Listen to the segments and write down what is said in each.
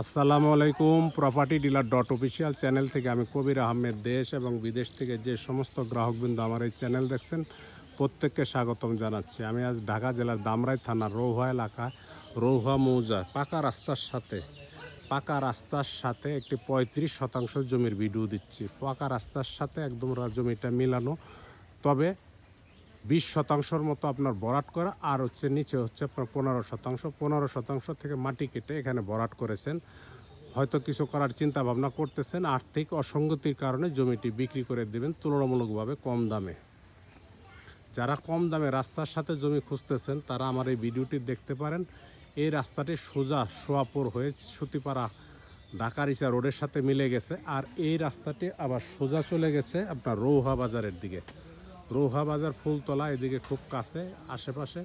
আসসালামু আলাইকুম property dealer dot official channel থেকে আমি কবির আহমেদ। দেশ এবং বিদেশ থেকে যে সমস্ত গ্রাহকবৃন্দ আমার এই চ্যানেল দেখছেন, প্রত্যেককে স্বাগতম জানাচ্ছি। আমি আজ ঢাকা জেলার দামরাই থানার রৌহা এলাকা রৌহা মৌজা, পাকা রাস্তার সাথে, পাকা রাস্তার সাথে একটি পঁয়ত্রিশ শতাংশ জমির ভিডিও দিচ্ছি। পাকা রাস্তার সাথে একদম জমিটা মিলানো। তবে বিশ শতাংশর মতো আপনার বরাট করা, আর হচ্ছে নিচে হচ্ছে আপনার পনেরো শতাংশ। পনেরো শতাংশ থেকে মাটি কেটে এখানে বরাট করেছেন। হয়তো কিছু করার চিন্তা ভাবনা করতেছেন, আর্থিক অসঙ্গতির কারণে জমিটি বিক্রি করে দেবেন তুলনামূলকভাবে কম দামে। যারা কম দামে রাস্তার সাথে জমি খুঁজতেছেন, তারা আমার এই ভিডিওটি দেখতে পারেন। এই রাস্তাটি সোজা সোয়াপুর হয়ে সুতিপাড়া ঢাকারিচা রোডের সাথে মিলে গেছে, আর এই রাস্তাটি আবার সোজা চলে গেছে আপনার রৌহা বাজারের দিকে। রৌহা বাজার ফুলতলা, এদিকে খুব কাছে, আশেপাশে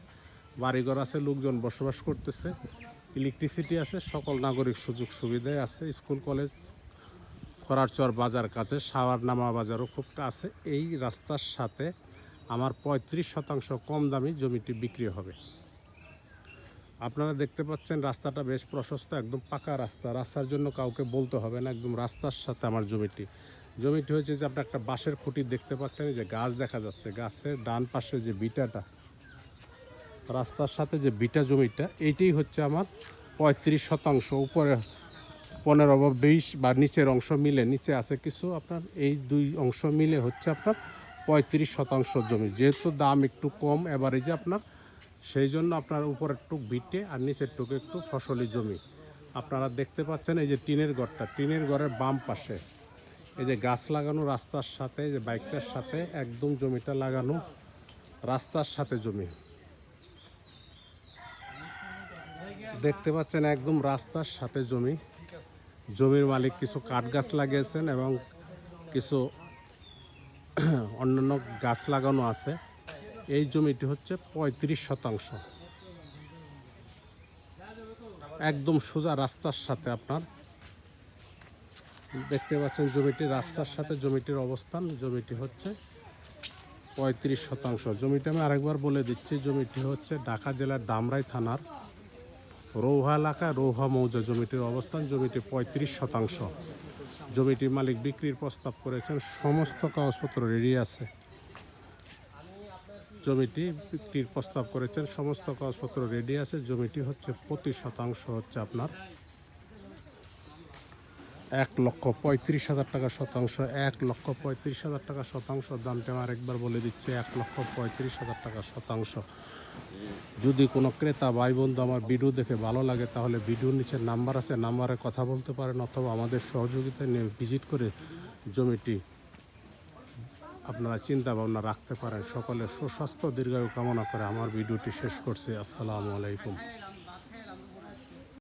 বাড়িঘর আছে, লোকজন বসবাস করতেছে। ইলেকট্রিসিটি আছে, সকল নাগরিক সুযোগ সুবিধাই আছে, স্কুল, কলেজ খরারচর বাজার কাছে সাওয়ার নামা বাজারও খুব কাছে। এই রাস্তার সাথে আমার পঁয়ত্রিশ শতাংশ কম দামি জমিটি বিক্রি হবে। আপনারা দেখতে পাচ্ছেন রাস্তাটা বেশ প্রশস্ত, একদম পাকা রাস্তা। রাস্তার জন্য কাউকে বলতে হবে না, একদম রাস্তার সাথে আমার জমিটি। জমিটি হয়েছে যে আপনি একটা বাঁশের খুঁটি দেখতে পাচ্ছেন যে গাছ দেখা যাচ্ছে। গাছের ডান পাশে যে বিটাটা, রাস্তার সাথে যে বিটা জমিটা এইটাই হচ্ছে আমার পঁয়ত্রিশ শতাংশ। উপরে পনেরো বা বিশ বা নিচের অংশ মিলে, নিচে আছে কিছু আপনার, এই দুই অংশ মিলে হচ্ছে আপনার পঁয়ত্রিশ শতাংশ জমি। যেহেতু দাম একটু কম এভারেজে আপনার, সেই জন্য আপনার উপরের টুক বিটে আর নিচের টুক একটু ফসলি জমি। আপনারা দেখতে পাচ্ছেন এই যে টিনের ঘরটা, টিনের ঘরের বাম পাশে। এই যে গাছ লাগানো রাস্তার সাথে যে বাইকটার সাথে একদম জমিটা লাগানো রাস্তার সাথে জমি। দেখতে পাচ্ছেন একদম রাস্তার সাথে জমি। জমির মালিক কিছু কাঠ গাছ লাগিয়েছেন এবং কিছু অন্যান্য গাছ লাগানো আছে। এই জমিটি হচ্ছে পঁয়ত্রিশ শতাংশ। একদম সোজা রাস্তার সাথে আপনার দেখতে পাচ্ছেন জমিটি রাস্তার সাথে জমিটির অবস্থান, জমিটি হচ্ছে পঁয়ত্রিশ শতাংশ। জমিটি আমি আরেকবার বলে দিচ্ছি, জমিটি হচ্ছে ঢাকা জেলার দামরাই থানার রৌহা এলাকা রৌহা মৌজা জমিটির অবস্থান, জমিটি পঁয়ত্রিশ শতাংশ। জমিটির মালিক বিক্রির প্রস্তাব করেছেন, সমস্ত কাগজপত্র রেডি আছে। জমিটি বিক্রির প্রস্তাব করেছেন, সমস্ত কাগজপত্র রেডি আছে, জমিটি হচ্ছে প্রতি শতাংশ হচ্ছে আপনার এক লক্ষ পঁয়ত্রিশ হাজার টাকা শতাংশ, এক লক্ষ পঁয়ত্রিশ হাজার টাকা শতাংশ। দামটা আমার একবার বলে দিচ্ছে, এক লক্ষ পঁয়ত্রিশ হাজার টাকা শতাংশ। যদি কোনো ক্রেতা ভাই বন্ধু আমার ভিডিও দেখে ভালো লাগে, তাহলে ভিডিওর নিচে নাম্বার আছে, নাম্বারে কথা বলতে পারেন অথবা আমাদের সহযোগিতায় নিয়ে ভিজিট করে জমিটি আপনারা চিন্তা ভাবনা রাখতে পারেন। সকলের সুস্বাস্থ্য, দীর্ঘায়ু কামনা করে আমার ভিডিওটি শেষ করছি। আসসালামু আলাইকুম।